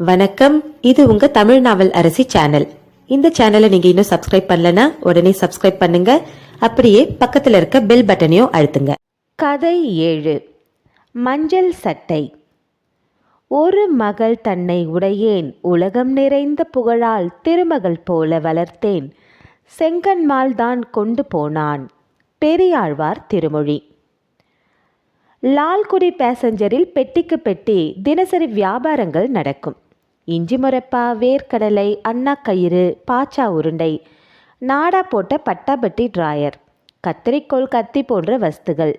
வணக்கம். இது உங்க தமிழ் நாவல் அரசி சேனல். இந்த சேனலை நீங்க இன்னும் சப்ஸ்கிரைப் பண்ணலனா உடனே சப்ஸ்கிரைப் பண்ணுங்க. அப்படியே பக்கத்துல இருக்க பெல் பட்டனையும் அழுத்துங்க. கதை ஏழு. மஞ்சள் சட்டை. ஒரு மகள் தன்னை உடையேன். உலகம் நிறைந்த புகழால் திருமகள் போல வளர்த்தேன். செங்கன்மால் தான் கொண்டு போனான். பெரியாழ்வார் திருமொழி. லால்குடி பேசஞ்சரில் பெட்டிக்கு பெட்டி தினசரி வியாபாரங்கள் நடக்கும். இஞ்சி முரப்பா வேர்க்கடலை அண்ணா கயிறு பாச்சா உருண்டை நாடா போட்ட பட்டாபட்டி டிராயர் கத்திரிக்கோள் கத்தி போன்ற வஸ்துகள்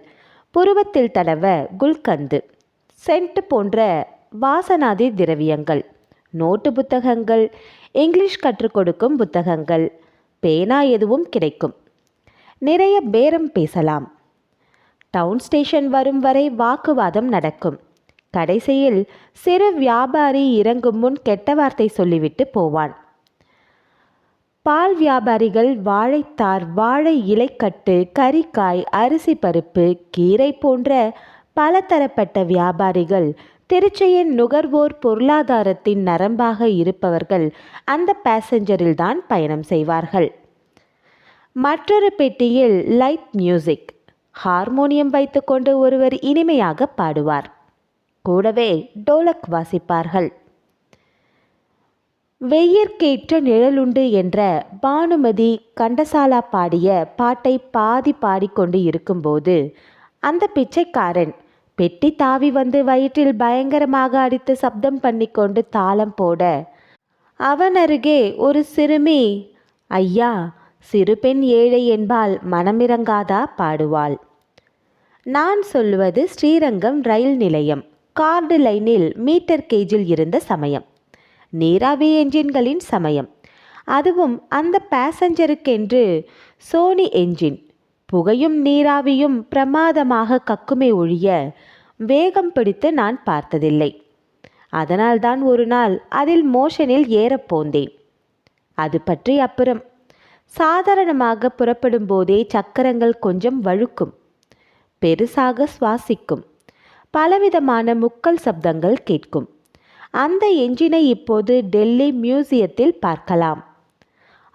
புருவத்தில் தடவ குல்கந்து சென்ட் போன்ற வாசனாதி திரவியங்கள் நோட்டு புத்தகங்கள் இங்கிலீஷ் கற்றுக் கொடுக்கும் புத்தகங்கள் பேனா எதுவும் கிடைக்கும். நிறைய பேரம் பேசலாம். டவுன் ஸ்டேஷன் வரும் வரை வாக்குவாதம் நடக்கும். கடைசியில் சிறு வியாபாரி இறங்கும் முன் கெட்ட வார்த்தை சொல்லிவிட்டு போவான். பால் வியாபாரிகள் வாழைத்தார் வாழை இலைக்கட்டு கறிக்காய் அரிசி பருப்பு கீரை போன்ற பலதரப்பட்ட வியாபாரிகள் திருச்சியின் நுகர்வோர் பொருளாதாரத்தின் நரம்பாக இருப்பவர்கள் அந்த பேசஞ்சரில் தான் பயணம் செய்வார்கள். மற்றொரு பெட்டியில் லைட் மியூசிக் ஹார்மோனியம் வைத்துக்கொண்டு ஒருவர் இனிமையாக பாடுவார். கூடவே டோலக் வாசிப்பார்கள். வெயிற்கேற்ற நிழலுண்டு என்ற பானுமதி கண்டசாலா பாடிய பாட்டை பாதி பாடிக்கொண்டு இருக்கும்போது அந்த பிச்சைக்காரன் பெட்டி தாவி வந்து வயிற்றில் பயங்கரமாக அடித்து சப்தம் பண்ணிக்கொண்டு தாளம் போட அவன் அருகே ஒரு சிறுமி. ஐயா சிறு பெண் ஏழை என்பால் மனமிறங்காதா? பாடுவாள். நான் சொல்லுவது ஸ்ரீரங்கம் ரயில் நிலையம். கார்டு லைனில் மீட்டர் கேஜில் இருந்த சமயம். நீராவி என்ஜின்களின் சமயம். அதுவும் அந்த பேசஞ்சருக்கென்று சோனி என்ஜின். புகையும் நீராவியும் பிரமாதமாக கக்குமே ஒழிய வேகம் பிடித்து நான் பார்த்ததில்லை. அதனால்தான் ஒரு நாள் அதில் மோஷனில் ஏறப்போந்தேன் அது பற்றி அப்புறம். சாதாரணமாக புறப்படும் போதே சக்கரங்கள் கொஞ்சம் வழுக்கும். பெருசாக சுவாசிக்கும். பலவிதமான முக்கல் சப்தங்கள் கேட்கும். அந்த என்ஜினை இப்போது டெல்லி மியூசியத்தில் பார்க்கலாம்.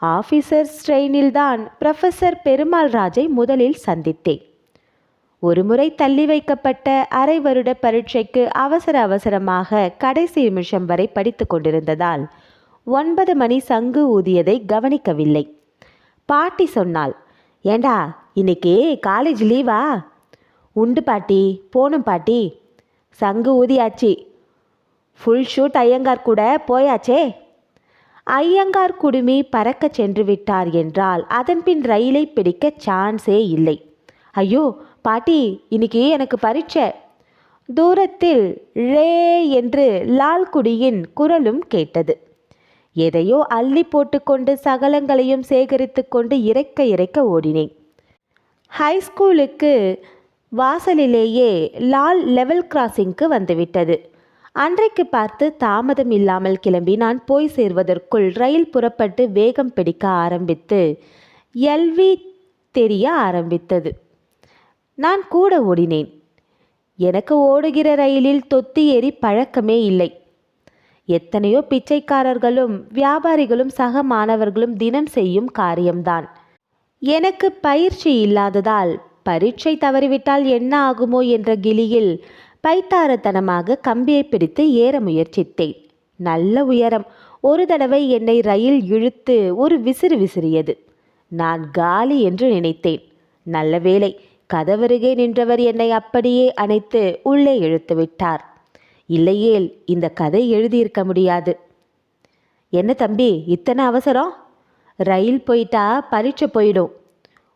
ஆஃபீஸர்ஸ் ட்ரெயினில்தான் ப்ரொஃபஸர் பெருமாள் ராஜை முதலில் சந்தித்தேன். ஒருமுறை தள்ளி வைக்கப்பட்ட அரை வருட பரீட்சைக்கு அவசர அவசரமாக கடைசி நிமிஷம் வரை படித்து கொண்டிருந்ததால் ஒன்பது மணி சங்கு ஊதியதை கவனிக்கவில்லை. பாட்டி சொன்னாள் ஏண்டா இன்னைக்கு காலேஜ் லீவா? உண்டு பாட்டி போணும் பாட்டி. சங்கு ஊதியாச்சு. ஃபுல் ஷூட் ஐயங்கார் கூட போயாச்சே. ஐயங்கார் குடுமி பறக்க சென்று விட்டார் என்றால் அதன்பின் ரயிலை பிடிக்க சான்ஸே இல்லை. ஐயோ பாட்டி இன்னைக்கு எனக்கு பரீட்சை. தூரத்தில் ரே என்று லால்குடியின் குரலும் கேட்டது. எதையோ அள்ளி போட்டுக்கொண்டு சகலங்களையும் சேகரித்து கொண்டு இறைக்க இறைக்க ஓடினேன். ஹைஸ்கூலுக்கு வாசலிலேயே லால் லெவல் கிராசிங்க்கு வந்துவிட்டது. அன்றைக்கு பார்த்து தாமதம் இல்லாமல் கிளம்பி நான் போய் சேர்வதற்குள் ரயில் புறப்பட்டு வேகம் பிடிக்க ஆரம்பித்து எல்வி தெரிய ஆரம்பித்தது. நான் கூட ஓடினேன். எனக்கு ஓடுகிற ரயிலில் தொத்தி ஏறி பழக்கமே இல்லை. எத்தனையோ பிச்சைக்காரர்களும் வியாபாரிகளும் சக மாணவர்களும் தினம் செய்யும் காரியம்தான். எனக்கு பயிற்சி இல்லாததால் பரீட்சை தவறிவிட்டால் என்ன ஆகுமோ என்ற கிளியில் பைத்தாரத்தனமாக கம்பியை பிடித்து ஏற முயற்சித்தேன். நல்ல உயரம். ஒரு தடவை என்னை ரயில் இழுத்து ஒரு விசிறு விசிறியது. நான் காலி என்று நினைத்தேன். நல்ல வேளை கதவருகே நின்றவர் என்னை அப்படியே அணைத்து உள்ளே இழுத்து விட்டார். இல்லையேல் இந்த கதை எழுதியிருக்க முடியாது. என்ன தம்பி இத்தனை அவசரம்? ரயில் போயிட்டா பரீட்சை போயிடும்.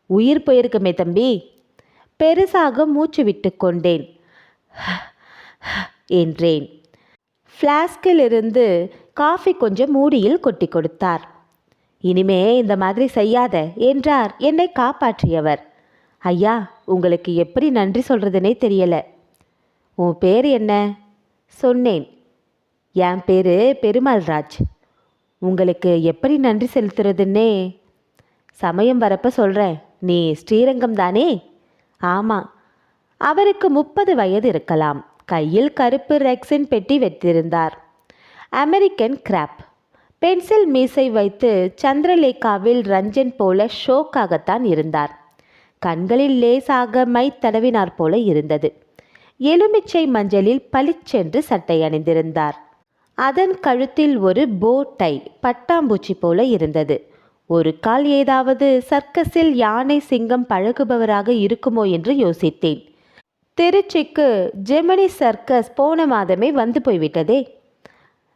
உயிர் போயிருக்குமே தம்பி. பெருசாக மூச்சு விட்டு கொண்டேன். என்றேன். ஃப்ளாஸ்கில் இருந்து காஃபி கொஞ்சம் மூடியில் கொட்டி கொடுத்தார். இனிமே இந்த மாதிரி செய்யாத என்றார் என்னை காப்பாற்றியவர். ஐயா உங்களுக்கு எப்படி நன்றி சொல்கிறதுனே தெரியல. உன் பேர் என்ன? சொன்னேன். என் பேர் பெருமாள் ராஜ். உங்களுக்கு எப்படி நன்றி செலுத்துறதுன்னே? சமயம் வரப்ப சொல்கிறேன் நீ ஸ்ரீரங்கம் தானே? ஆமாம். அவருக்கு முப்பது வயது இருக்கலாம். கையில் கருப்பு ரெக்ஸின் பெட்டி வைத்திருந்தார். American graph. பென்சில் மீசை வைத்து சந்திரலேகாவில் ரஞ்சன் போல ஷோக்காகத்தான் இருந்தார். கண்களில் லேசாக மை தடவினார் போல இருந்தது. எலுமிச்சை மஞ்சளில் பளிச்சென்று சட்டை அணிந்திருந்தார். அதன் கழுத்தில் ஒரு போ டை பட்டாம்பூச்சி போல இருந்தது. ஒரு கால் ஏதாவது சர்க்கஸில் யானை சிங்கம் பழகுபவராக இருக்குமோ என்று யோசித்தேன். திருச்சிக்கு ஜெமினி சர்க்கஸ் போன மாதமே வந்து போய்விட்டதே.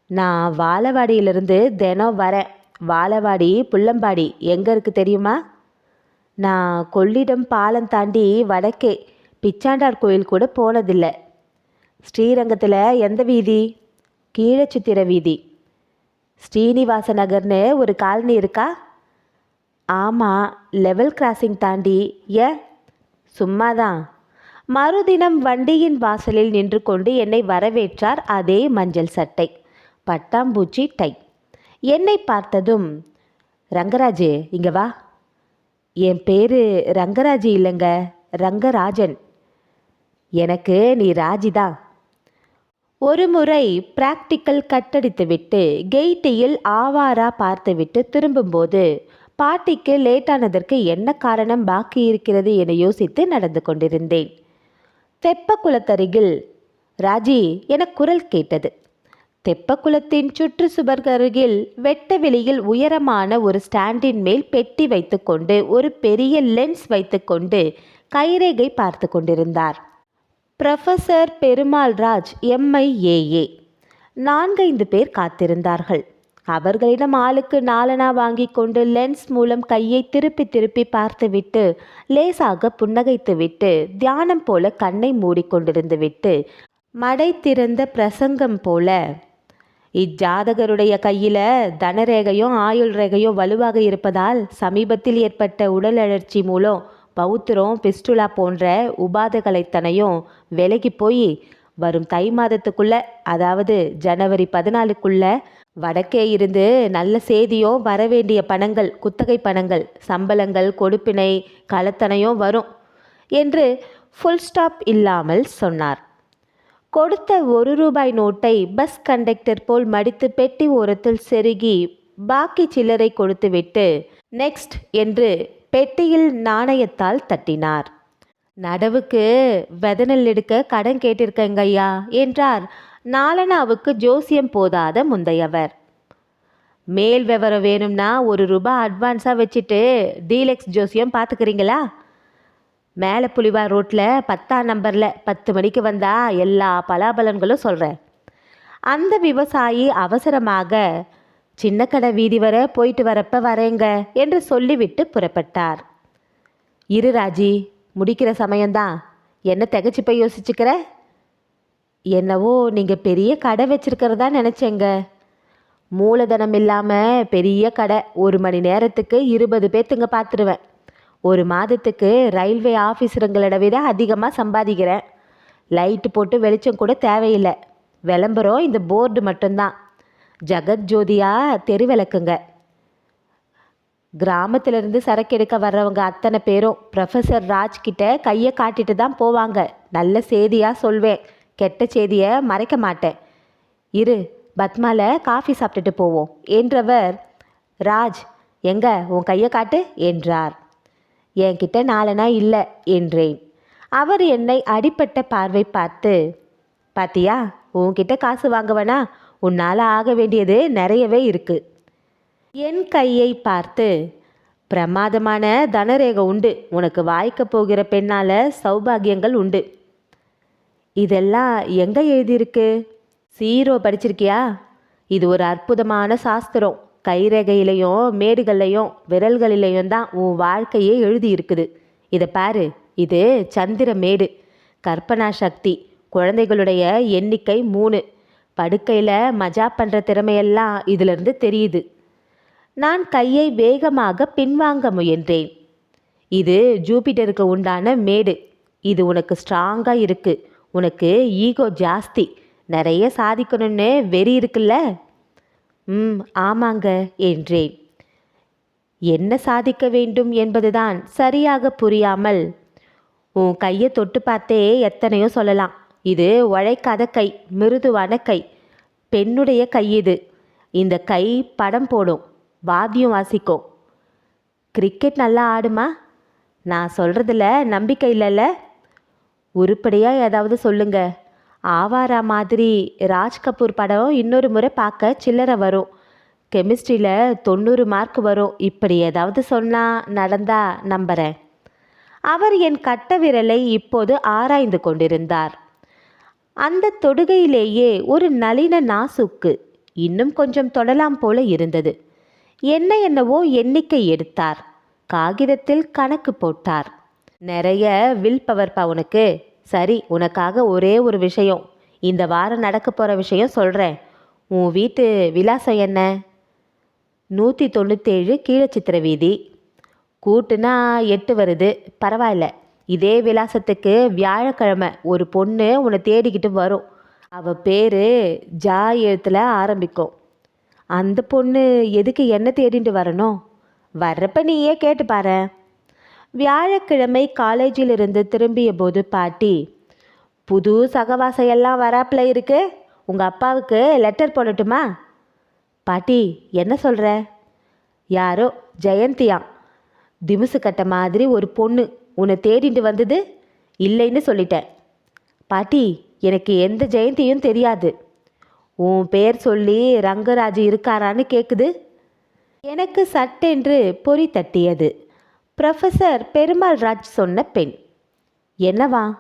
நான் வாழவாடியிலிருந்து தினம் வரேன். வாழவாடி புள்ளம்பாடி எங்கே இருக்குது தெரியுமா? நான் கொள்ளிடம் பாலம் தாண்டி வடக்கே பிச்சாண்டார் கோயில் கூட போனதில்லை. ஸ்ரீரங்கத்தில் எந்த வீதி? கீழச்சித்திர வீதி. ஸ்ரீனிவாச நகர்னு ஒரு காலனி இருக்கா? ஆமாம் லெவல் கிராசிங் தாண்டி ஏ சும்மாதான். மறுதினம் வண்டியின் வாசலில் நின்று கொண்டு என்னை வரவேற்றார் அதே மஞ்சள் சட்டை. பட்டாம்பூச்சி டை. என்னை பார்த்ததும் ரங்கராஜு இங்கே வா. என் பேரு ரங்கராஜு இல்லைங்க ரங்கராஜன். எனக்கு நீ ராஜிதான். ஒரு முறை பிராக்டிக்கல் கட்டடித்துவிட்டு கெய்ட்டியில் ஆவாரா பார்த்துவிட்டு திரும்பும்போது பாட்டிக்கு லேட்டானதற்கு என்ன காரணம் பாக்கி இருக்கிறது என யோசித்து நடந்து கொண்டிருந்தேன். தெப்பக்குளத்தருகில் ராஜி என குரல் கேட்டது. தெப்பக்குளத்தின் சுற்று சுவர்கருகில் வெட்ட வெளியில் உயரமான ஒரு ஸ்டாண்டின் மேல் பெட்டி வைத்துக்கொண்டு ஒரு பெரிய லென்ஸ் வைத்துக்கொண்டு கைரேகை பார்த்து கொண்டிருந்தார். ப்ரொஃபசர் பெருமாள் ராஜ் எம்ஐஏஏ நான்கைந்து பேர் காத்திருந்தார்கள். அவர்களிடம் ஆளுக்கு நாலனா வாங்கி கொண்டு லென்ஸ் மூலம் கையை திருப்பி திருப்பி பார்த்துவிட்டு லேசாக புன்னகைத்துவிட்டு தியானம் போல கண்ணை மூடிக்கொண்டிருந்து விட்டு மடை திறந்த பிரசங்கம் போல இஜாதகருடைய கையில தனரேகையும் ஆயுள் ரேகையும் வலுவாக இருப்பதால் சமீபத்தில் ஏற்பட்ட உடல் அழற்சி மூலம் பௌத்திரம் பிஸ்டுலா போன்ற உபாதைகளைத்தனையும் விலகி போய் வரும் தை மாதத்துக்குள்ள அதாவது ஜனவரி பதினாலுக்குள்ள வடக்கே இருந்து நல்ல செய்தியும் வரவேண்டிய பணங்கள் குத்தகை பணங்கள் சம்பளங்கள் கொடுப்பினை களத்தனையும் வரும் என்று ஃபுல் ஸ்டாப் இல்லாமல் சொன்னார். கொடுத்த ஒரு ரூபாய் நோட்டை பஸ் கண்டக்டர் போல் மடித்து பெட்டி ஓரத்தில் செருகி பாக்கி சில்லறை கொடுத்துவிட்டு நெக்ஸ்ட் என்று பெட்டியில் நாணயத்தால் தட்டினார். நடவுக்கு வெதனல் எடுக்க கடன் கேட்டிருக்கேங்க ஐயா என்றார். நாலனாவுக்கு ஜோசியம் போதாத முந்தையவர். மேல் விவரம் வேணும்னா ஒரு ரூபாய் அட்வான்ஸாக வச்சுட்டு டீலக்ஸ் ஜோசியம் பார்த்துக்கிறீங்களா மேலே புலிவார் ரோட்டில் பத்தாம் நம்பரில் பத்து மணிக்கு வந்தா எல்லா பலாபலன்களும் சொல்கிறேன் அந்த விவசாயி அவசரமாக சின்ன கடை வீதி வர போயிட்டு வரப்ப வரேங்க என்று சொல்லிவிட்டு புறப்பட்டார். இரு ராஜி முடிக்கிற சமயம்தான். என்ன திகச்சு போய் யோசிச்சுக்கிற? என்னவோ நீங்கள் பெரிய கடை வச்சிருக்கிறதா நினச்சேங்க. மூலதனம் இல்லாமல் பெரிய கடை. ஒரு மணி நேரத்துக்கு இருபது பேர்த்துங்க பார்த்துருவேன் ஒரு மாதத்துக்கு ரயில்வே ஆஃபீஸருங்களோட விட அதிகமாக சம்பாதிக்கிறேன். லைட்டு போட்டு வெளிச்சம் கூட தேவையில்லை. விளம்பரம் இந்த போர்டு மட்டும்தான். ஜெகத் ஜோதியாக தெரு விளக்குங்க. கிராமத்திலிருந்து சரக்கு எடுக்க வர்றவங்க அத்தனை பேரும். ப்ரொஃபஸர் ராஜ்கிட்ட கையை காட்டிட்டு தான் போவாங்க. நல்ல செய்தியாக சொல்வேன். கெட்ட செய்தியை மறைக்க மாட்டேன். இரு பத்மால காஃபி சாப்பிட்டுட்டு போவோம். என்றவர் ராஜ் எங்க உன் கையை காட்டு என்றார். என்கிட்ட நாலனா இல்லை என்றேன். அவர் என்னை அடிப்பட்ட பார்வை பார்த்து பாத்தியா உன்கிட்ட காசு வாங்குவனா உன்னால் ஆக வேண்டியது நிறையவே இருக்கு. என் கையை பார்த்து பிரமாதமான தனரேகை உண்டு. உனக்கு வாய்க்க போகிற பெண்ணால் சௌபாகியங்கள் உண்டு. இதெல்லாம் எங்கே எழுதியிருக்கு? சீரோ படிச்சிருக்கியா? இது ஒரு அற்புதமான சாஸ்திரம். கைரேகையிலையும் மேடுகள்லையும் விரல்களிலையும் தான் உன் வாழ்க்கையே எழுதி இருக்குது இதை பாரு. இது சந்திர மேடு. கற்பனா சக்தி. குழந்தைகளுடைய எண்ணிக்கை மூணு. படுக்கையில் மஜா பண்ணுற திறமையெல்லாம் இதிலிருந்து தெரியுது. நான் கையை வேகமாக பின்வாங்க முயன்றேன். இது ஜூபிட்டருக்கு உண்டான மேடு. இது உனக்கு ஸ்ட்ராங்காக இருக்குது உனக்கு ஈகோ ஜாஸ்தி. நிறைய சாதிக்கணும்னு வெறி இருக்குல்ல? ம் ஆமாங்க என்றேன். என்ன சாதிக்க வேண்டும் என்பதுதான் சரியாக புரியாமல். உன் கையை தொட்டு பார்த்தே எத்தனையோ சொல்லலாம். இது உழைக்காத கை மிருதுவான கை. பெண்ணுடைய கை இது. இந்த கை படம் போடும் வாத்தியம் வாசிக்கும். கிரிக்கெட் நல்லா ஆடுமா? நான் சொல்கிறதுல நம்பிக்கை இல்லைல்ல? உருப்படியாக ஏதாவது சொல்லுங்க. ஆவாரா மாதிரி ராஜ் கபூர் படம் இன்னொரு முறை பார்க்க சில்லறை வரும். கெமிஸ்ட்ரியில் தொண்ணூறு மார்க் வரும். இப்படி ஏதாவது சொன்னால் நடந்தா நம்புகிறேன் அவர் என் கட்ட விரலை இப்போது ஆராய்ந்து கொண்டிருந்தார். அந்த தொடுகையிலேயே ஒரு நளின நாசுக்கு இன்னும் கொஞ்சம் தொடலாம் போல இருந்தது. என்ன என்னவோ எண்ணிக்கை எடுத்தார். காகிதத்தில் கணக்கு போட்டார். நிறைய வில் பவர் பா உனக்கு. சரி உனக்காக ஒரே ஒரு விஷயம். இந்த வாரம் நடக்க போகிற விஷயம் சொல்கிறேன் உன் வீட்டு விலாசம் என்ன? நூற்றி தொண்ணூற்றேழு கீழச்சித்திர வீதி. கூட்டுனா எட்டு வருது. பரவாயில்ல. இதே விலாசத்துக்கு வியாழக்கிழமை ஒரு பொண்ணு உன்னை தேடிக்கிட்டு வரும். அவ பேர் ஜா எழுத்தில் ஆரம்பிக்கும். அந்த பொண்ணு எதுக்கு என்ன தேடிட்டு வரணும்? வர்றப்ப நீயே கேட்டு பாரு வியாழக்கிழமை காலேஜிலிருந்து திரும்பிய போது பாட்டி புது சகவாசம் எல்லாம் வராப்பில் இருக்கு. உங்கள் அப்பாவுக்கு லெட்டர் போடட்டுமா? பாட்டி என்ன சொல்கிற யாரோ ஜெயந்தியாம் திமுசு கட்ட மாதிரி ஒரு பொண்ணு. உன்னை தேடிட்டு வந்தது இல்லைன்னு சொல்லிட்டேன். பாட்டி எனக்கு எந்த ஜெயந்தியும் தெரியாது. உன் பேர் சொல்லி ரங்கராஜ் இருக்காரான்னு கேட்குது எனக்கு சட்டென்று பொறி தட்டியது. ப்ரொஃபஸர் பெருமாள் ராஜ் சொன்ன பெண். என்னவா?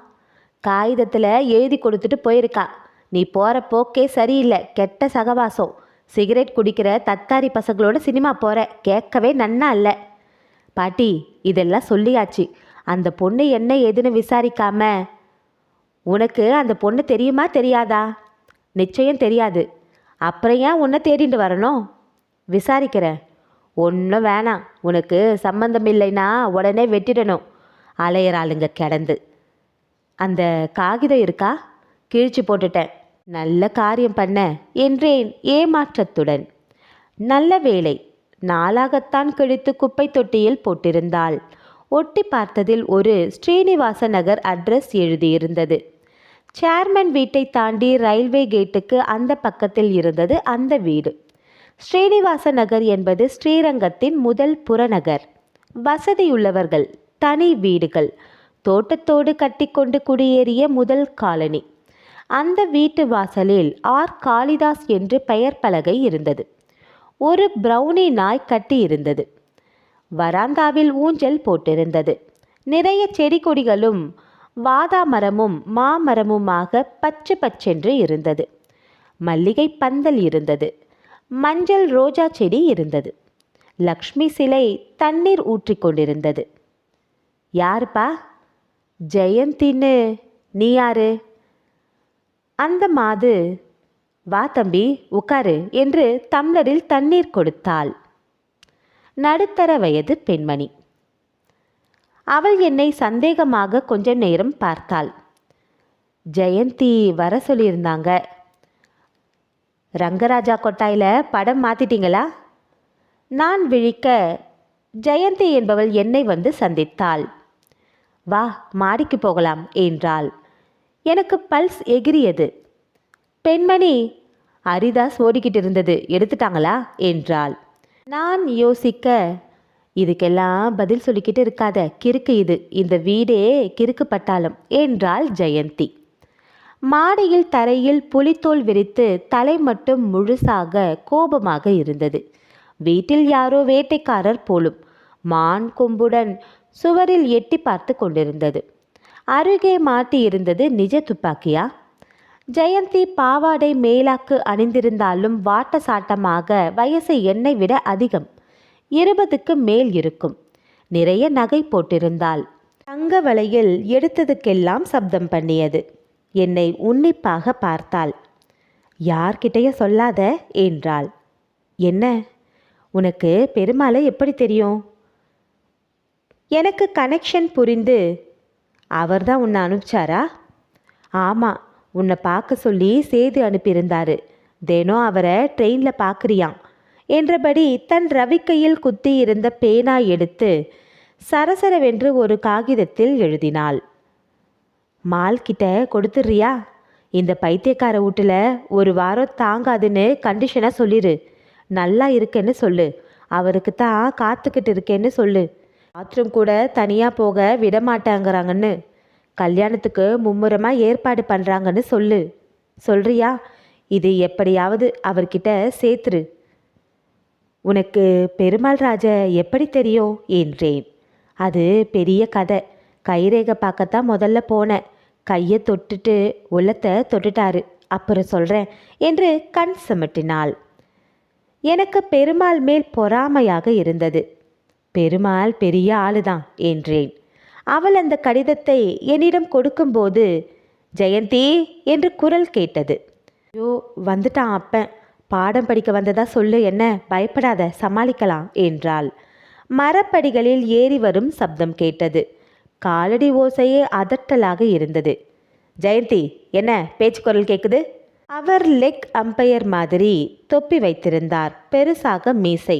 காகிதத்தில் எழுதி கொடுத்துட்டு போயிருக்கா. நீ போகிற போக்கே சரியில்லை. கெட்ட சகவாசம். சிகரெட் குடிக்கிற தத்தாரி பசங்களோட சினிமா போகிற கேட்கவே நன்னா இல்லை. பாட்டி இதெல்லாம் சொல்லியாச்சு. அந்த பொண்ணு என்ன ஏதுன்னு விசாரிக்காம? உனக்கு அந்த பொண்ணு தெரியுமா தெரியாதா? நிச்சயம் தெரியாது. அப்புறம் ஏன் உன்னை தேடிட்டு வரணும்? விசாரிக்கிறேன். ஒன்றும் வேணாம். உனக்கு சம்மந்தம் இல்லைன்னா உடனே வெட்டிடணும். அலையிறாளுங்க கிடந்து. அந்த காகிதம் இருக்கா? கிழிச்சு போட்டுட்டேன். நல்ல காரியம் பண்ண என்றேன் ஏமாற்றத்துடன். நல்ல வேளை நாளாகத்தான் கிழித்து குப்பை தொட்டியில் போட்டிருந்தாள். ஒட்டி பார்த்ததில் ஒரு ஸ்ரீனிவாச நகர் அட்ரஸ் எழுதியிருந்தது. சேர்மன் வீட்டை தாண்டி ரயில்வே கேட்டுக்கு அந்த பக்கத்தில் இருந்தது அந்த வீடு. ஸ்ரீனிவாச நகர் என்பது ஸ்ரீரங்கத்தின் முதல் புறநகர். வசதியுள்ளவர்கள் தனி வீடுகள் தோட்டத்தோடு கட்டிக்கொண்டு குடியேறிய முதல் காலனி. அந்த வீட்டு வாசலில் ஆர். காளிதாஸ் என்று பெயர் பலகை இருந்தது. ஒரு பிரவுனி நாய் கட்டி இருந்தது. வராந்தாவில் ஊஞ்சல் போட்டிருந்தது. நிறைய செடி கொடிகளும் வாதா மரமும் மாமரமுமாக பச்சை பச்சென்று இருந்தது. மல்லிகை பந்தல் இருந்தது. மஞ்சள் ரோஜா செடி இருந்தது. லக்ஷ்மி சிலை தண்ணீர் ஊற்றிக் கொண்டிருந்தது. யாருப்பா? ஜெயந்தின்னு நீ யாரு? அந்த மாது. வா தம்பி உட்காரு என்று தம்ளரில் தண்ணீர் கொடுத்தாள். நடுத்தர வயது பெண்மணி. அவள் என்னை சந்தேகமாக கொஞ்ச நேரம் பார்த்தாள். ஜெயந்தி வர சொல்லியிருந்தாங்க. ரங்கராஜா கொட்டாயில் படம் மாத்திட்டீங்களா? நான் விழிக்க ஜெயந்தி என்பவள் என்னை வந்து சந்தித்தாள். வா மாடிக்கு போகலாம் என்றாள். எனக்கு பல்ஸ் எகிரியது. பெண்மணி அரிதாஸ் ஓடிக்கிட்டு இருந்தது எடுத்துட்டாங்களா? என்றாள். நான் யோசிக்க இதுக்கெல்லாம் பதில் சொல்லிக்கிட்டு இருக்காத கிறுக்கு இது இந்த வீடே கிறுக்கு பட்டாளம் என்றாள் ஜெயந்தி. மாடியில் தரையில் புலித்தோல் விரித்து தலை மட்டும் முழுசாக கோபமாக இருந்தது. வீட்டில் யாரோ வேட்டைக்காரர் போலும் மான் கொம்புடன் சுவரில் எட்டி பார்த்து கொண்டிருந்தது. அருகே மாட்டி இருந்தது நிஜ துப்பாக்கியா? ஜெயந்தி பாவாடை மேலாக்கு அணிந்திருந்தாலும் வாட்ட சாட்டமாக வயசு என்னை விட அதிகம். இருபதுக்கு மேல் இருக்கும். நிறைய நகை போட்டிருந்தாள். தங்க வலையில் எடுத்ததுக்கெல்லாம் சப்தம் பண்ணியது. என்னை உன்னிப்பாக பார்த்தாள். யார்கிட்டய சொல்லாத என்றாள். என்ன? உனக்கு பெருமாளை எப்படி தெரியும்? எனக்கு கனெக்ஷன் புரிந்து. அவர் தான் உன்னை அனுப்பிச்சாரா? ஆமாம் உன்னை பார்க்க சொல்லி சேது அனுப்பியிருந்தாரு. தினம் அவரை ட்ரெயினில் பார்க்குறியாம் என்றபடி தன் ரவிக்கையில் குத்தி இருந்த பேனா எடுத்து சரசரவென்று ஒரு காகிதத்தில் எழுதினாள். மால் கிட்ட கொடுத்துட்றியா? இந்த பைத்தியக்கார வீட்டில் ஒரு வாரம் தாங்காதுன்னு கண்டிஷனாக சொல்லிடு நல்லா இருக்கேன்னு சொல்லு. அவருக்கு தான் காத்துக்கிட்டு இருக்கேன்னு சொல்லு. பாத்ரூம் கூட தனியாக போக விட மாட்டாங்கிறாங்கன்னு கல்யாணத்துக்கு மும்முரமாக ஏற்பாடு பண்ணுறாங்கன்னு சொல்லு. சொல்றியா? இது எப்படியாவது அவர்கிட்ட சேர்த்துரு. உனக்கு பெருமாள் ராஜ எப்படி தெரியும்? என்றேன். அது பெரிய கதை. கைரேகை பார்க்கத்தான் முதல்ல போனேன். கையை தொட்டுட்டு உள்ளத்தை தொட்டுட்டாரு. அப்புறம் சொல்கிறேன் என்று கண் சுமட்டினாள். எனக்கு பெருமாள் மேல் பொறாமையாக இருந்தது. பெருமாள் பெரிய ஆளுதான் என்றேன். அவள் அந்த கடிதத்தை என்னிடம் கொடுக்கும்போது ஜெயந்தி என்று குரல் கேட்டது. ஐயோ வந்துட்டான் அப்பன் பாடம் படிக்க வந்ததா சொல்லு என்ன? பயப்படாத சமாளிக்கலாம் என்றாள். மரப்படிகளில் ஏறி வரும் சப்தம் கேட்டது. காலடி ஓசையே அதட்டலாக இருந்தது. ஜெயந்தி என்ன பேச்சு குரல் கேட்குது அவர் லெக் அம்பையர் மாதிரி தொப்பி வைத்திருந்தார் பெருசாக மீசை.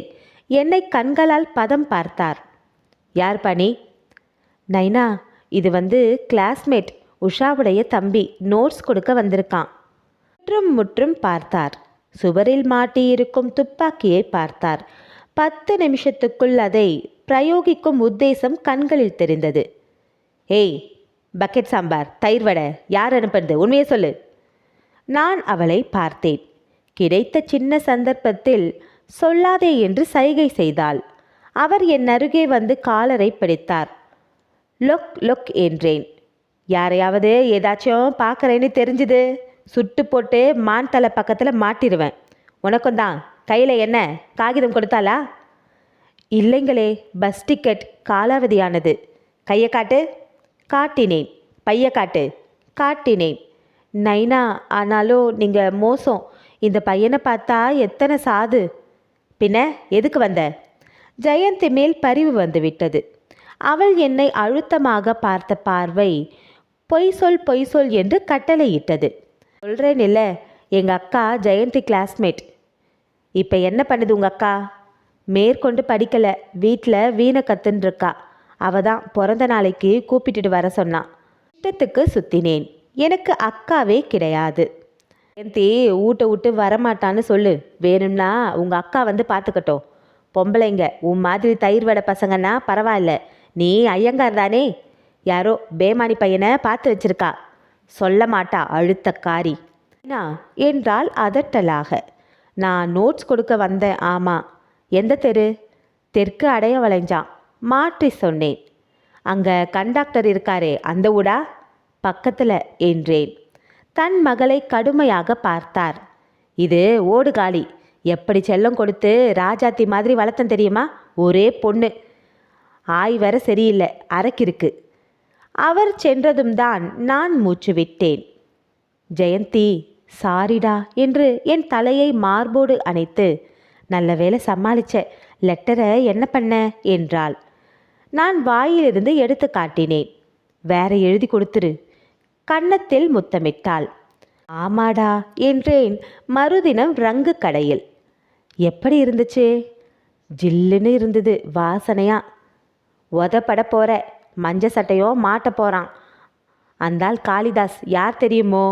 என்னை கண்களால் பதம் பார்த்தார். யார் பணி? நைனா இது வந்து கிளாஸ்மேட் உஷாவுடைய தம்பி நோட்ஸ் கொடுக்க வந்திருக்கான். முற்றும் முற்றும் பார்த்தார். சுவரில் மாட்டியிருக்கும் துப்பாக்கியை பார்த்தார். பத்து நிமிஷத்துக்குள் அதை பிரயோகிக்கும் உத்தேசம் கண்களில் தெரிந்தது. ஏய் பக்கெட் சாம்பார் தயிர் வடை யார் அனுப்புறது? உண்மையை சொல்லு. நான் அவளை பார்த்தேன். கிடைத்த சின்ன சந்தர்ப்பத்தில் சொல்லாதே என்று சைகை செய்தாள். அவர் என் அருகே வந்து காலரை பிடித்தார். லொக் லொக் என்றேன். யாரையாவது ஏதாச்சும் பார்க்குறேன்னு தெரிஞ்சுது. சுட்டு போட்டு மான் தலை பக்கத்தில் மாட்டிடுவேன் உனக்கும் தான். கையில் என்ன? காகிதம் கொடுத்தாளா? இல்லைங்களே பஸ் டிக்கெட் காலாவதியானது. கையை காட்டு. காட்டினேன். பைய காட்டு. காட்டினேன். நைனா ஆனாலும் நீங்கள் மோசம். இந்த பையனை பார்த்தா எத்தனை சாது? பின்ன எதுக்கு வந்த? ஜெயந்தி மேல் பரிவு வந்துவிட்டது. அவள் என்னை அழுத்தமாக பார்த்த பார்வை பொய் சொல் பொய் சொல் என்று கட்டளையிட்டது. சொல்கிறேன் இல்லை எங்கள் அக்கா ஜெயந்தி கிளாஸ்மேட் இப்போ என்ன பண்ணுது உங்கள் அக்கா? மேற்கொண்டு படிக்கலை. வீட்டில் வீணை கத்துன்னு இருக்கா அவ தான் பிறந்த நாளைக்கு கூப்பிட்டுட்டு வர சொன்னான் இஷ்டத்துக்கு சுத்தினேன். எனக்கு அக்காவே கிடையாது. ஏந்தி ஊட்ட விட்டு வரமாட்டான்னு சொல்லு. வேணும்னா உங்கள் அக்கா வந்து பார்த்துக்கட்டும் பொம்பளைங்க உன் மாதிரி தயிர் வடை பசங்கன்னா பரவாயில்ல. நீ ஐயங்கார் தானே? யாரோ பேமானி பையனை பார்த்து வச்சிருக்கா. சொல்ல மாட்டா அழுத்தக்காரி காரி. என்றால் அதட்டலாக. நான் நோட்ஸ் கொடுக்க வந்தேன் ஆமாம் எந்த தெரு? தெற்கு அடைய வளைஞ்சான் மாற்றி சொன்னேன். அங்கே கண்டக்டர் இருக்காரே அந்த ஊடா? பக்கத்தில் என்றேன். தன் மகளை கடுமையாக பார்த்தார். இது ஓடுகாலி. எப்படி செல்லம் கொடுத்து ராஜாத்தி மாதிரி வளர்த்தன் தெரியுமா? ஒரே பொண்ணு. ஆய் வர சரியில்லை அரக்கிருக்கு. அவர் சென்றதும் தான் நான் மூச்சு விட்டேன். ஜெயந்தி சாரிடா என்று என் தலையை மார்போடு அணைத்து நல்ல வேளை சமாளிச்ச லெட்டரை என்ன பண்ண? என்றாள். நான் வாயிலிருந்து எடுத்து காட்டினேன். வேற எழுதி கொடுத்துரு. கன்னத்தில் முத்தமிட்டாள். ஆமாடா என்றேன் மறுதினம் ரங்கு கடையில். எப்படி இருந்துச்சு? ஜில்லுன்னு இருந்தது வாசனையா. உதப்பட போற மஞ்ச சட்டையோ மாட்ட போகிறான் அந்தால் காளிதாஸ் யார் தெரியுமோ?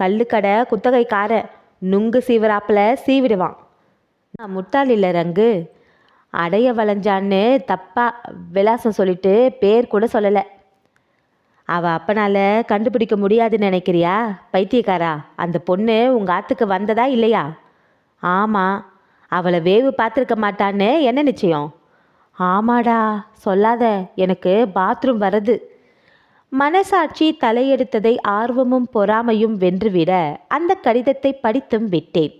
கல்லுக்கடை குத்தகைக்கார நுங்கு சீவராப்பில் சீவிடுவான். நான் முட்டாள் இல்லை ரங்கு. அடைய வளைஞ்சான்னு தப்பா விலாசம் சொல்லிட்டு பேர் கூட சொல்லலை. அவ அப்பனால கண்டுபிடிக்க முடியாதுன்னு நினைக்கிறியா? பைத்தியக்காரா? அந்த பொண்ணு உங்க ஆத்துக்கு வந்ததா இல்லையா? ஆமாம் அவளை வேவு பார்த்துருக்க மாட்டான்னு என்ன நிச்சயம்? ஆமாடா. சொல்லாத. எனக்கு பாத்ரூம் வருது மனசாட்சி தலையெடுத்ததை ஆர்வமும் பொறாமையும் வென்றுவிட அந்த கடிதத்தை படித்தும் விட்டேன்.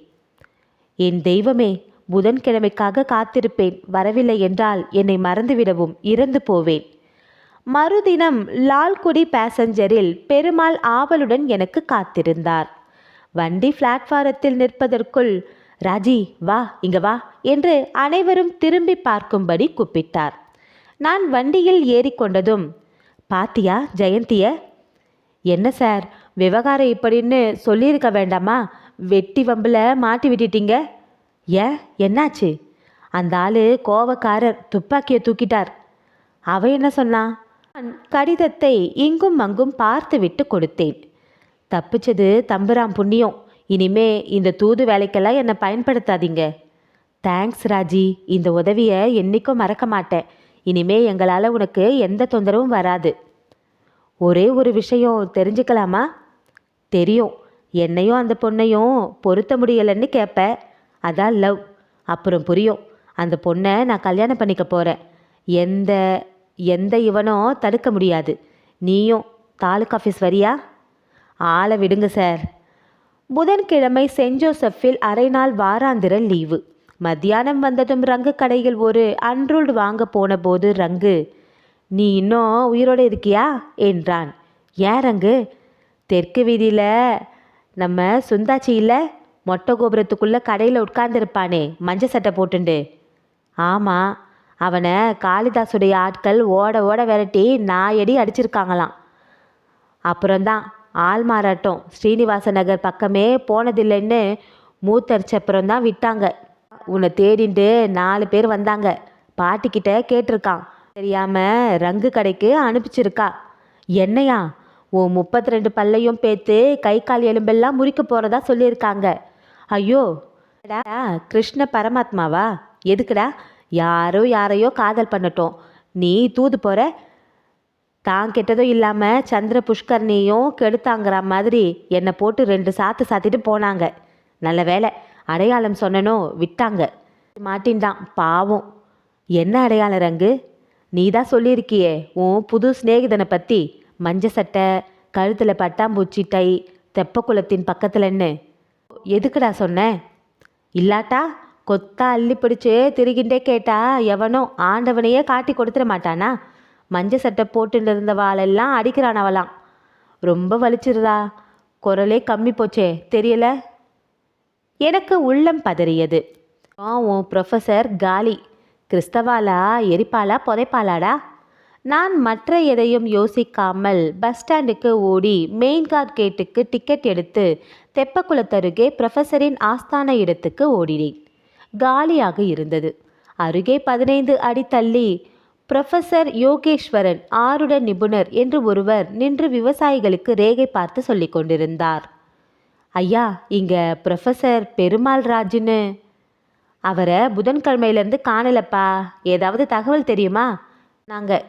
என் தெய்வமே புதன்கிழமைக்காக காத்திருப்பேன். வரவில்லை என்றால் என்னை மறந்துவிடவும் இறந்து போவேன். மறுதினம் லால்குடி பேசஞ்சரில் பெருமாள் ஆவலுடன் எனக்கு காத்திருந்தார். வண்டி பிளாட்ஃபாரத்தில் நிற்பதற்குள் ராஜி வா இங்க வா என்று அனைவரும் திரும்பி பார்க்கும்படி கூப்பிட்டார். நான் வண்டியில் ஏறிக்கொண்டதும் பாத்தியா ஜெயந்திய? என்ன சார் விவகாரம் இப்படின்னு சொல்லியிருக்க வேண்டாமா? வெட்டி வம்பில் மாட்டி விட்டுட்டீங்க. ஏ என்னாச்சு? அந்த ஆள் கோவக்காரர் துப்பாக்கியை தூக்கிட்டார். அவ என்ன சொன்னான்? கடிதத்தை இங்கும் அங்கும் பார்த்து விட்டு கொடுத்தேன். தப்பிச்சது தம்புரான் புண்ணியம். இனிமே இந்த தூது வேலைக்கெல்லாம் என்னை பயன்படுத்தாதீங்க. தேங்க்ஸ் ராஜி. இந்த உதவியை என்னைக்கும் மறக்க மாட்டேன். இனிமே எங்களால் உனக்கு எந்த தொந்தரவும் வராது. ஒரே ஒரு விஷயம் தெரிஞ்சுக்கலாமா? தெரியும். என்னையும் அந்த பொண்ணையும் பொருத்த முடியலைன்னு கேட்பேன் அதான் லவ். அப்புறம் புரியும். அந்த பொண்ணை நான் கல்யாணம் பண்ணிக்க போகிறேன் எந்த எந்த இவனும் தடுக்க முடியாது. நீயும் தாலுக் ஆஃபீஸ் வரியா? ஆளை விடுங்க சார். புதன்கிழமை சென்ட் ஜோசப்பில் அரை நாள் வாராந்திர லீவு. மத்தியானம் வந்ததும் ரங்கு கடையில் ஒரு அன்ரூல்டு வாங்க போன போது ரங்கு நீ இன்னும் உயிரோடு இருக்கியா? என்றான். ஏன் ரங்கு? தெற்கு வீதியில் நம்ம சுந்தாச்சி இல்லை? மொட்டை கோபுரத்துக்குள்ளே கடையில் உட்கார்ந்துருப்பானே மஞ்ச சட்டை போட்டுண்டு. ஆமாம் அவனை காளிதாசுடைய ஆட்கள் ஓட ஓட விரட்டி நாயடி அடிச்சிருக்காங்களாம். அப்புறம்தான் ஆள் மாறாட்டம். ஸ்ரீனிவாச நகர் பக்கமே போனதில்லைன்னு மூத்தரிச்சப்புறம் தான் விட்டாங்க. உன்னை தேடிண்டு நாலு பேர் வந்தாங்க. பாட்டிக்கிட்ட கேட்டிருக்கான். தெரியாம ரங்கு கடைக்கு அனுப்பிச்சிருக்கா. என்னையா உன் முப்பத்தி ரெண்டு பல்லையும் பேத்து கை கால் எலும்பெல்லாம் முறிக்க போறதா சொல்லியிருக்காங்க. ஐயோ டா கிருஷ்ண பரமாத்மாவா? எதுக்குடா? யாரோ யாரையோ காதல் பண்ணட்டும். நீ தூது போற? தான் கெட்டதும் இல்லாமல் சந்திர புஷ்கரணியும் கெடுத்தாங்கிற மாதிரி என்னை போட்டு ரெண்டு சாத்து சாத்திட்டு போனாங்க. நல்ல வேலை அடையாளம் சொன்னனோ விட்டாங்க. மாட்டின்தான் பாவம். என்ன அடையாளம் ரங்கு? நீ தான் சொல்லியிருக்கியே உன் புது சிநேகிதனை பற்றி மஞ்ச சட்டை கழுத்தில் பட்டாம்பூச்சி டை தெப்பக்குளத்தின் பக்கத்துலன்னு. எதுக்குடா சொன்ன? இல்லாட்டா கொத்தா அள்ளி பிடிச்சு திருகிண்டே கேட்டா எவனோ ஆண்டவனையே காட்டி கொடுத்துட மாட்டானா? மஞ்ச சட்டை போட்டுட்டு இருந்தவாளெல்லாம் அடிக்கிறான் அவளாம் ரொம்ப வலிச்சிருதா குரலே கம்மி போச்சே தெரியல? எனக்கு உள்ளம் பதறியது. உன் ப்ரொஃபஸர் காலி. கிறிஸ்தவாலா எரிப்பாளா புதைப்பாளாடா? நான் மற்ற எதையும் யோசிக்காமல் பஸ் ஸ்டாண்டுக்கு ஓடி மெயின் கார்ட் கேட்டுக்கு டிக்கெட் எடுத்து தெப்பக்குளத்தருகே ப்ரொஃபஸரின் ஆஸ்தான இடத்துக்கு ஓடினேன். காலியாக இருந்தது. அருகே பதினைந்து அடி தள்ளி ப்ரொஃபஸர் யோகேஸ்வரன் ஆருட நிபுணர் என்று ஒருவர் நின்று விவசாயிகளுக்கு ரேகை பார்த்து சொல்லிக் கொண்டிருந்தார். ஐயா இங்க ப்ரொஃபஸர் பெருமாள் ராஜுன்னு. அவரை புதன்கிழமையிலேருந்து காணலப்பா. ஏதாவது தகவல் தெரியுமா? நாங்கள்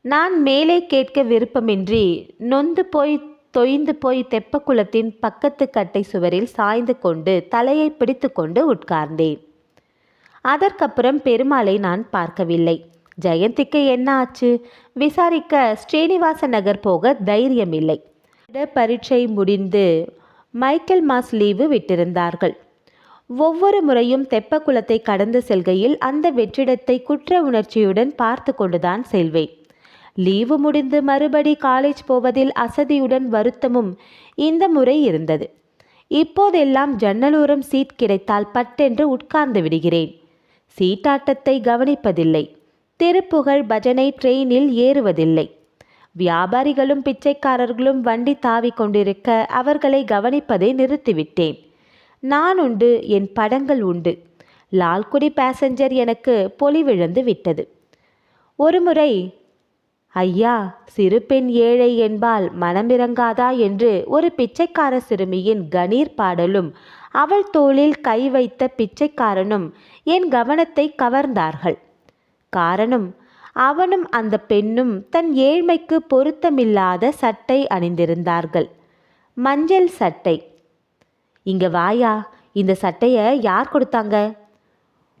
நான் மேலே கேட்க விருப்பமின்றி நொந்து போய் தொய்ந்து போய் தெப்பக்குளத்தின் பக்கத்து கட்டை சுவரில் சாய்ந்து கொண்டு தலையை பிடித்து கொண்டு உட்கார்ந்தேன். அதற்கப்புறம் பெருமாளை நான் பார்க்கவில்லை. ஜெயந்திக்கு என்ன ஆச்சு? விசாரிக்க ஸ்ரீனிவாச நகர் போக தைரியம் இல்லை பரீட்சை முடிந்து மைக்கேல் மாஸ் லீவு விட்டிருந்தார்கள். ஒவ்வொரு முறையும் தெப்பக்குளத்தை கடந்து செல்கையில் அந்த வெற்றிடத்தை குற்ற உணர்ச்சியுடன் பார்த்து கொண்டுதான் செல்வேன். லீவு முடிந்து மறுபடி காலேஜ் போவதில் அசதியுடன் வருத்தமும் இந்த முறை இருந்தது. இப்போதெல்லாம் ஜன்னலோரம் சீட் கிடைத்தால் பட்டென்று உட்கார்ந்து விடுகிறேன். சீட்டாட்டத்தை கவனிப்பதில்லை. திருப்புகழ் பஜனை ட்ரெயினில் ஏறுவதில்லை. வியாபாரிகளும் பிச்சைக்காரர்களும் வண்டி தாவிக் கொண்டிருக்க அவர்களை கவனிப்பதை நிறுத்திவிட்டேன். நான் உண்டு என் படங்கள் உண்டு. லால்குடி பேசஞ்சர் எனக்கு பொலிவிழந்து விட்டது. ஒருமுறை ஐயா சிறு பெண் ஏழை என்பால் மனமிறங்காதா என்று ஒரு பிச்சைக்கார சிறுமியின் கணீர் பாடலும் அவள் தோளில் கை வைத்த பிச்சைக்காரனும் என் கவனத்தை கவர்ந்தார்கள். காரணம் அவனும் அந்த பெண்ணும் தன் ஏழ்மைக்கு பொருத்தமில்லாத சட்டை அணிந்திருந்தார்கள். மஞ்சள் சட்டை. இங்க வாயா இந்த சட்டையை யார் கொடுத்தாங்க?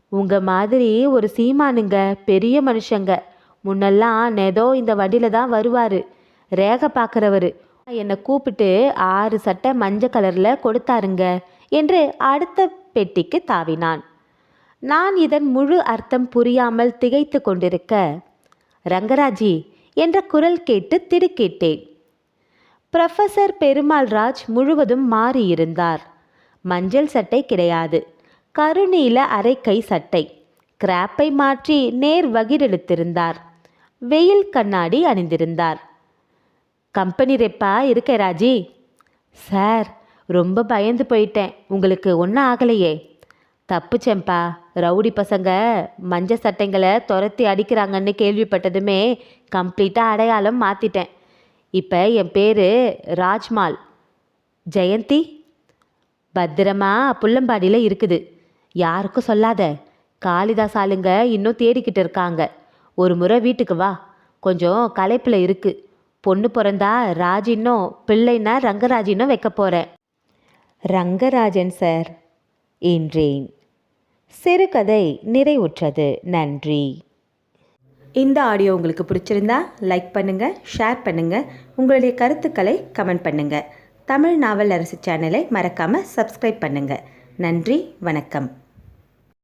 உங்க மாதிரி ஒரு சீமானுங்க பெரிய மனுஷங்க. முன்னெல்லாம் நெதோ இந்த வண்டியில் தான் வருவார். ரேகை பார்க்குறவர். என்னை கூப்பிட்டு ஆறு சட்டை மஞ்சள் கலரில் கொடுத்தாருங்க என்று அடுத்த பெட்டிக்கு தாவினான். நான் இதன் முழு அர்த்தம் புரியாமல் திகைத்து கொண்டிருக்க ரங்கராஜி என்ற குரல் கேட்டு திடுக்கிட்டேன். ப்ரொஃபசர் பெருமாள் ராஜ் முழுவதும் மாறியிருந்தார். மஞ்சள் சட்டை கிடையாது. கருநீல அரைக்கை சட்டை. கிராப்பை மாற்றி நேர் வகிரெடுத்திருந்தார் வெயில் கண்ணாடி அணிந்திருந்தார். கம்பெனி ரெப்பா இருக்க ராஜி. சார் ரொம்ப பயந்து போயிட்டேன். உங்களுக்கு ஒன்றும் ஆகலையே. தப்புச்சேன்ப்பா ரவுடி பசங்க மஞ்ச சட்டைங்களை துரத்தி அடிக்கிறாங்கன்னு கேள்விப்பட்டதுமே கம்ப்ளீட்டாக அடையாளம் மாற்றிட்டேன் இப்போ என் பேர் ராஜ்மால். ஜெயந்தி? பத்திரமா புள்ளம்பாடியில் இருக்குது. யாருக்கும் சொல்லாத. காளிதாஸ் ஆளுங்க இன்னும் தேடிக்கிட்டு இருக்காங்க. ஒரு முறை வீட்டுக்கு வா. கொஞ்சம் களைப்பில் இருக்கு. பொண்ணு பிறந்தா ராஜின்னும் பிள்ளைன்னா ரங்கராஜின்னும் வைக்க போகிறேன் ரங்கராஜன் சார் என்றேன். சிறுகதை நிறைவுற்றது. நன்றி. இந்த ஆடியோ உங்களுக்கு பிடிச்சிருந்தா லைக் பண்ணுங்க ஷேர் பண்ணுங்க. உங்களுடைய கருத்துக்களை கமெண்ட் பண்ணுங்க. தமிழ் நாவல் அரசு சேனலை மறக்காம சப்ஸ்கிரைப் பண்ணுங்க. நன்றி வணக்கம்.